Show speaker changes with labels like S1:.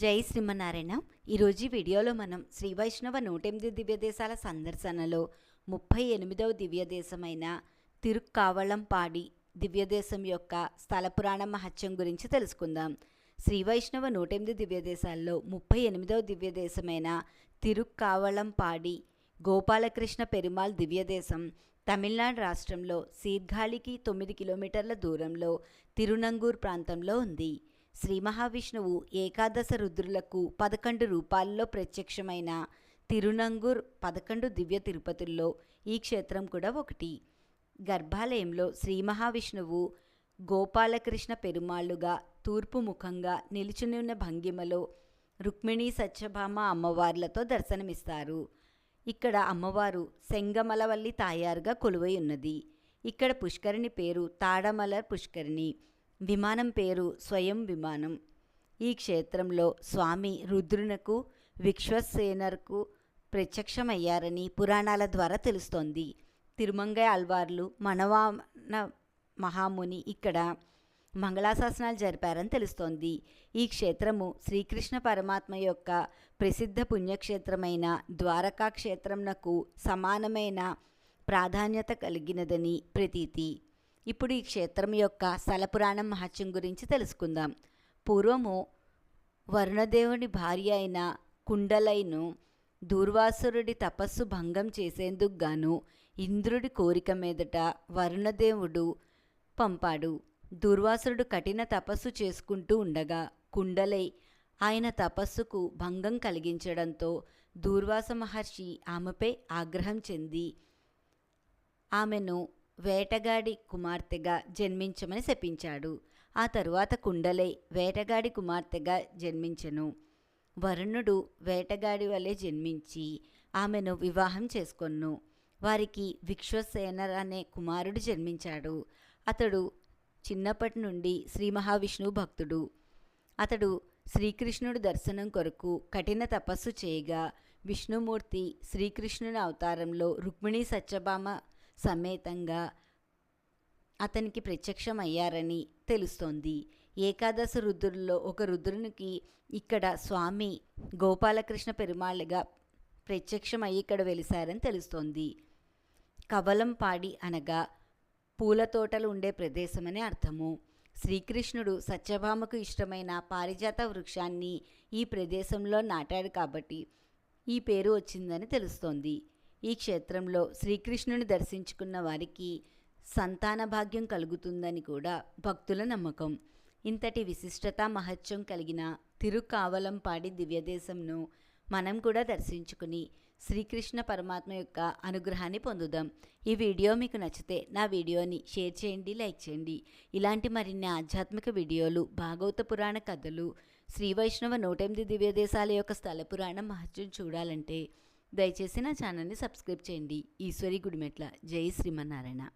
S1: జై శ్రీమన్నారాయణ. ఈరోజు వీడియోలో మనం శ్రీ వైష్ణవ నూటెనిమిది దివ్యదేశాల సందర్శనలో ముప్పై ఎనిమిదవ దివ్యదేశమైన తిరుక్కావళంపాడి దివ్యదేశం యొక్క స్థల పురాణ మహత్యం గురించి తెలుసుకుందాం. శ్రీ వైష్ణవ నూటెనిమిది దివ్యదేశాల్లో ముప్పై ఎనిమిదవ దివ్యదేశమైన తిరుక్కావళంపాడి గోపాలకృష్ణ పెరుమాల్ దివ్యదేశం తమిళనాడు రాష్ట్రంలో సీర్ఘాళికి తొమ్మిది కిలోమీటర్ల దూరంలో తిరునంగూర్ ప్రాంతంలో ఉంది. శ్రీ మహావిష్ణువు ఏకాదశ రుద్రులకు పదకొండు రూపాల్లో ప్రత్యక్షమైన తిరునంగూర్ పదకొండు దివ్య తిరుపతుల్లో ఈ క్షేత్రం కూడా ఒకటి. గర్భాలయంలో శ్రీ మహావిష్ణువు గోపాలకృష్ణ పెరుమాళ్ళుగా తూర్పు ముఖంగా నిలుచుని ఉన్న భంగిమలో రుక్మిణి సత్యభామ అమ్మవార్లతో దర్శనమిస్తారు. ఇక్కడ అమ్మవారు సెంగమలవల్లి తాయారుగా కొలువై ఉన్నది. ఇక్కడ పుష్కరిణి పేరు తాడమలర్ పుష్కరిణి. విమానం పేరు స్వయం విమానం. ఈ క్షేత్రంలో స్వామి రుద్రునకు విశ్వసేనర్కు ప్రత్యక్షమయ్యారని పురాణాల ద్వారా తెలుస్తోంది. తిరుమంగయ్య అల్వార్లు మనవాన మహాముని ఇక్కడ మంగళాశాసనాలు జరిపారని తెలుస్తోంది. ఈ క్షేత్రము శ్రీకృష్ణ పరమాత్మ యొక్క ప్రసిద్ధ పుణ్యక్షేత్రమైన ద్వారకా క్షేత్రంనకు సమానమైన ప్రాధాన్యత కలిగినదని ప్రతీతి. ఇప్పుడు ఈ క్షేత్రం యొక్క సలపురాణం మహత్యం గురించి తెలుసుకుందాం. పూర్వము వరుణదేవుని భార్య అయిన కుండలైను దూర్వాసురుడి తపస్సు భంగం చేసేందుకు గాను ఇంద్రుడి కోరిక మీదట వరుణదేవుడు పంపాడు. దూర్వాసురుడు కఠిన తపస్సు చేసుకుంటూ ఉండగా కుండలై ఆయన తపస్సుకు భంగం కలిగించడంతో దూర్వాస మహర్షి ఆమెపై ఆగ్రహం చెంది ఆమెను వేటగాడి కుమార్తెగా జన్మించమని శపించాడు. ఆ తరువాత కుండలై వేటగాడి కుమార్తెగా జన్మించెను. వరుణుడు వేటగాడి వలె జన్మించి ఆమెను వివాహం చేసుకొన్ను. వారికి విశ్వసేనర్ అనే కుమారుడు జన్మించాడు. అతడు చిన్నప్పటి నుండి శ్రీ మహావిష్ణువు భక్తుడు. అతడు శ్రీకృష్ణుడు దర్శనం కొరకు కఠిన తపస్సు చేయగా విష్ణుమూర్తి శ్రీకృష్ణుని అవతారంలో రుక్మిణీ సత్యభామ సమేతంగా అతనికి ప్రత్యక్షమయ్యారని తెలుస్తోంది. ఏకాదశ రుద్రుల్లో ఒక రుద్రునికి ఇక్కడ స్వామి గోపాలకృష్ణ పెరుమాళ్ళగా ప్రత్యక్షమయ్యి ఇక్కడ వెలిశారని తెలుస్తోంది. కవలం పాడి అనగా పూల తోటలు ఉండే ప్రదేశమని అర్థము. శ్రీకృష్ణుడు సత్యభామకు ఇష్టమైన పారిజాత వృక్షాన్ని ఈ ప్రదేశంలో నాటాడు కాబట్టి ఈ పేరు వచ్చిందని తెలుస్తోంది. ఈ క్షేత్రంలో శ్రీకృష్ణుని దర్శించుకున్న వారికి సంతాన భాగ్యం కలుగుతుందని కూడా భక్తుల నమ్మకం. ఇంతటి విశిష్టత మహత్యం కలిగిన తిరుకావలంపాడి దివ్యదేశంను మనం కూడా దర్శించుకుని శ్రీకృష్ణ పరమాత్మ యొక్క అనుగ్రహాన్ని పొందుదాం. ఈ వీడియో మీకు నచ్చితే నా వీడియోని షేర్ చేయండి లైక్ చేయండి. ఇలాంటి మరిన్ని ఆధ్యాత్మిక వీడియోలు భాగవత పురాణ కథలు శ్రీ వైష్ణవ నూటెనిమిది దివ్యదేశాల యొక్క స్థల పురాణం మహత్యం చూడాలంటే దయచేసి నా ఛానల్ని సబ్స్క్రైబ్ చేయండి. ఈశ్వరి గుడిమెట్ల. జై శ్రీమన్నారాయణ.